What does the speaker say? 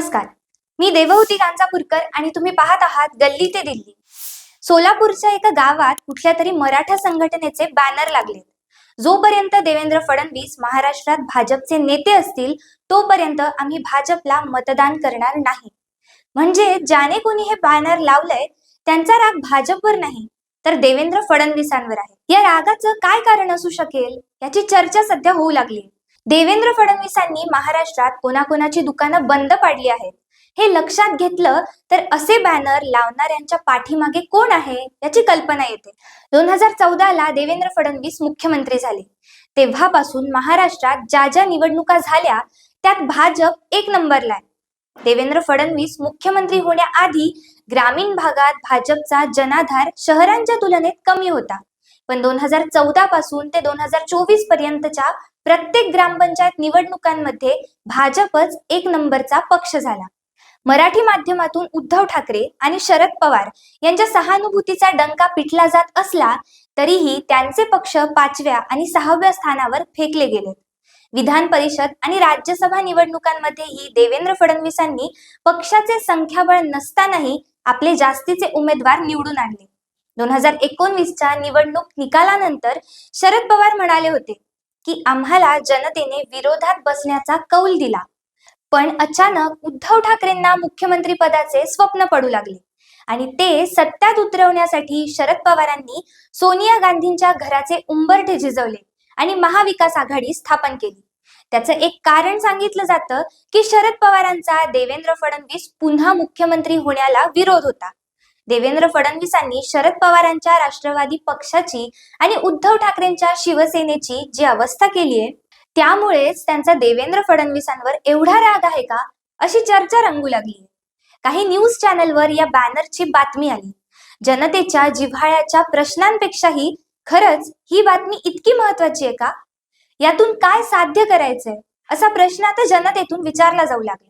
नमस्कार. मी देवहूती गांजापूरकर आणि तुम्ही पाहत आहात गल्ली ते दिल्ली. सोलापूरच्या एका गावात कुठल्या तरी मराठा संघटनेचे बॅनर लागले जोपर्यंत देवेंद्र फडणवीस महाराष्ट्रात भाजपचे नेते असतील तोपर्यंत आम्ही भाजपला मतदान करणार नाही. म्हणजे ज्याने कोणी हे बॅनर लावलंय त्यांचा राग भाजपवर नाही तर देवेंद्र फडणवीसांवर आहे. या रागाचं काय कारण असू शकेल? याची चर्चा सध्या होऊ लागली. देवेंद्र फडणवीसांनी महाराष्ट्रात कोणाकोणाची दुकानं बंद पाडली आहेत? हे लक्षात घेतलं तर असे बॅनर लावणाऱ्यांच्या पाठीमागे कोण आहे याची कल्पना येते. दोन हजार चौदाला देवेंद्र फडणवीस मुख्यमंत्री झाले. तेव्हापासून महाराष्ट्रात ज्या ज्या निवडणुका झाल्या त्यात भाजप एक नंबरला आहे. देवेंद्र फडणवीस मुख्यमंत्री होण्याआधी ग्रामीण भागात भाजपचा जनाधार शहरांच्या तुलनेत कमी होता. पण दोन हजार चौदा पासून ते दोन हजार चोवीस पर्यंतच्या प्रत्येक ग्रामपंचायत निवडणुकांमध्ये भाजपच एक नंबरचा पक्ष झाला. मराठी माध्यमातून उद्धव ठाकरे आणि शरद पवार यांच्या सहानुभूतीचा डंका पिटला जात असला तरीही त्यांचे पक्ष पाचव्या आणि सहाव्या स्थानावर फेकले गेले विधान परिषद आणि राज्यसभा निवडणुकांमध्येही देवेंद्र फडणवीसांनी पक्षाचे संख्याबळ नसतानाही आपले जास्तीचे उमेदवार निवडून आणले. दोन हजार एकोणवीसच्या निवडणूक निकालानंतर शरद पवार म्हणाले होते की आम्हाला जनतेने विरोधात बसण्याचा कौल दिला. पण अचानक उद्धव ठाकरेंना मुख्यमंत्री पदाचे स्वप्न पडू लागले आणि ते सत्यात उतरवण्यासाठी शरद पवारांनी सोनिया गांधींच्या घराचे उंबरठे झिजवले आणि महाविकास आघाडी स्थापन केली. त्याचं एक कारण सांगितलं जातं की शरद पवारांचा देवेंद्र फडणवीस पुन्हा मुख्यमंत्री होण्याला विरोध होता. देवेंद्र फडणवीसांनी शरद पवारांच्या राष्ट्रवादी पक्षाची आणि उद्धव ठाकरेंच्या शिवसेनेची जी अवस्था केली आहे त्यामुळेच त्यांचा देवेंद्र फडणवीसांवर एवढा राग आहे का? अशी चर्चा रंगू लागली काही न्यूज चॅनलवर या बॅनरची बातमी आली. जनतेच्या जिव्हाळ्याच्या प्रश्नांपेक्षाही खरंच ही बातमी इतकी महत्वाची आहे का? यातून काय साध्य करायचंय? असा प्रश्न आता जनतेतून विचारला जाऊ लागला.